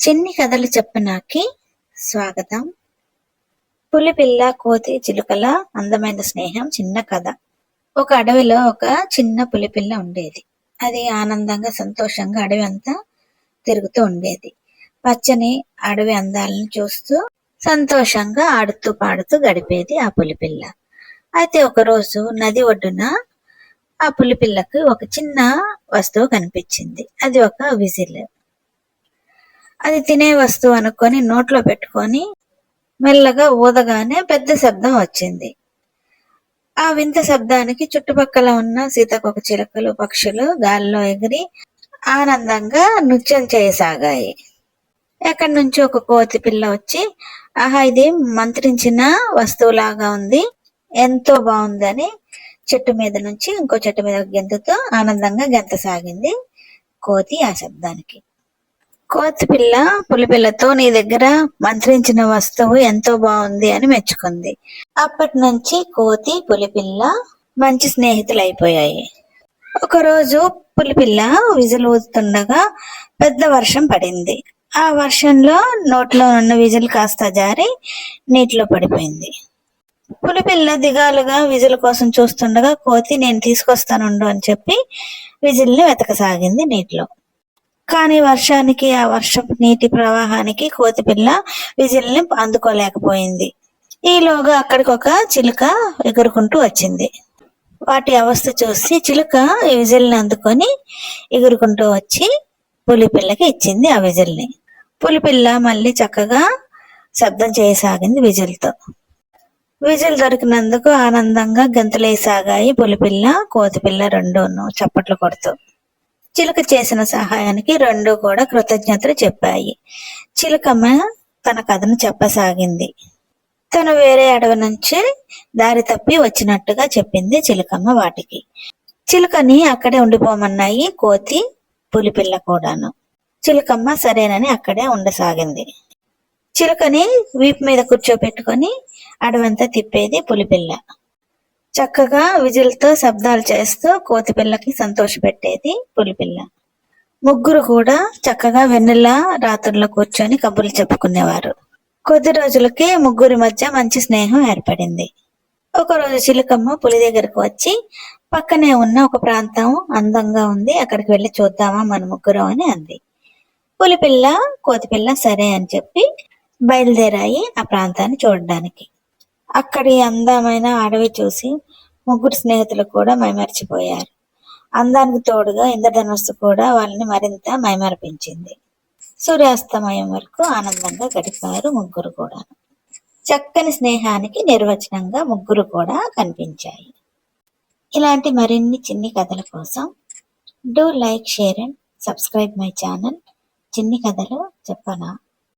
చిన్ని కథలు చెప్పనాకి స్వాగతం. పులిపిల్ల కోతి చిలుకల అందమైన స్నేహం చిన్న కథ. ఒక అడవిలో ఒక చిన్న పులిపిల్ల ఉండేది. అది ఆనందంగా సంతోషంగా అడవి అంతా తిరుగుతూ ఉండేది. పచ్చని అడవి అందాలను చూస్తూ సంతోషంగా ఆడుతూ పాడుతూ గడిపేది ఆ పులిపిల్ల. అయితే ఒకరోజు నది ఒడ్డున ఆ పులిపిల్లకు ఒక చిన్న వస్తువు కనిపించింది. అది ఒక విజిల్. అది తినే వస్తువు అనుకొని నోట్లో పెట్టుకొని మెల్లగా ఊదగానే పెద్ద శబ్దం వచ్చింది. ఆ వింత శబ్దానికి చుట్టుపక్కల ఉన్న సీతాకోక చిలుకలు పక్షులు గాలిలో ఎగిరి ఆనందంగా నృత్యం చేయసాగాయి. ఎక్కడి నుంచి ఒక కోతి పిల్ల వచ్చి ఆహా ఇది మంత్రించిన వస్తువులాగా ఉంది. ఎంతో బాగుందని. చెట్టు మీద నుంచి ఇంకో చెట్టు మీద గెంతుతో ఆనందంగా గెంత సాగింది కోతి ఆ శబ్దానికి. కోతి పిల్ల పులిపిల్లతో నీ దగ్గర మంత్రించిన వస్తువు ఎంతో బాగుంది అని మెచ్చుకుంది. అప్పటి నుంచి కోతి పులిపిల్ల మంచి స్నేహితులు అయిపోయాయి ఒకరోజు పులిపిల్ల విజులు ఊదుతుండగా పెద్ద వర్షం పడింది. ఆ వర్షంలో నోట్లో ఉన్న విజులు కాస్త జారి నీటిలో పడిపోయింది. పులిపిల్ల దిగాలుగా విజుల కోసం చూస్తుండగా కోతి నేను తీసుకొస్తానుండు అని చెప్పి విజిల్ని వెతకసాగింది నీటిలో. కానీ వర్షానికి ఆ వర్షపు నీటి ప్రవాహానికి కోతిపిల్ల విజిల్ని అందుకోలేకపోయింది. ఈలోగా అక్కడికి ఒక చిలుక ఎగురుకుంటూ వచ్చింది. వాటి అవస్థ చూసి చిలుక ఈ విజిల్ని అందుకొని ఎగురుకుంటూ వచ్చి పులిపిల్లకి ఇచ్చింది ఆ విజిల్ని. పులిపిల్ల మళ్ళీ చక్కగా శబ్దం చేయసాగింది విజిల్తో. విజిల్ దొరికినందుకు ఆనందంగా గంతులేసాగాయి పులిపిల్ల కోతిపిల్ల రెండూను చప్పట్లు కొడుతూ. చిలుక చేసిన సహాయానికి రెండు కూడా కృతజ్ఞతలు చెప్పాయి. చిలుకమ్మ తన కథను చెప్పసాగింది. తను వేరే అడవి నుంచి దారి తప్పి వచ్చినట్టుగా చెప్పింది చిలుకమ్మ వాటికి. చిలుకని అక్కడే ఉండిపోమన్నాయి కోతి పులిపిల్ల కూడాను. చిలుకమ్మ సరేనని అక్కడే ఉండసాగింది. చిలుకని వీపు మీద కూర్చోపెట్టుకొని అడవంతా తిప్పేది పులిపిల్ల. చక్కగా విజిల్తో శబ్దాలు చేస్తూ కోతిపిల్లకి సంతోషపెట్టేది పులిపిల్ల. ముగ్గురు కూడా చక్కగా వెన్నెల రాత్రుల్లో కూర్చొని కబుర్లు చెప్పుకునేవారు. కొద్ది రోజులకి ముగ్గురి మధ్య మంచి స్నేహం ఏర్పడింది. ఒకరోజు చిలుకమ్మ పులి దగ్గరకు వచ్చి పక్కనే ఉన్న ఒక ప్రాంతం అందంగా ఉంది అక్కడికి వెళ్ళి చూద్దామా మన ముగ్గురం అని అంది. పులిపిల్ల కోతిపిల్ల సరే అని చెప్పి బయలుదేరాయి ఆ ప్రాంతాన్ని చూడడానికి. అక్కడి అందమైన అడవి చూసి ముగ్గురు స్నేహితులు కూడా మైమర్చిపోయారు. అందానికి తోడుగా ఇంద్రధనుస్సు కూడా వాళ్ళని మరింత మైమర్పించింది. సూర్యాస్తమయం వరకు ఆనందంగా గడిపారు ముగ్గురు కూడా చక్కని స్నేహానికి నిర్వచనంగా ముగ్గురు కూడా కనిపించాయి. ఇలాంటి మరిన్ని చిన్ని కథల కోసం do like share and subscribe my channel. చిన్ని కథలు చెప్పనా?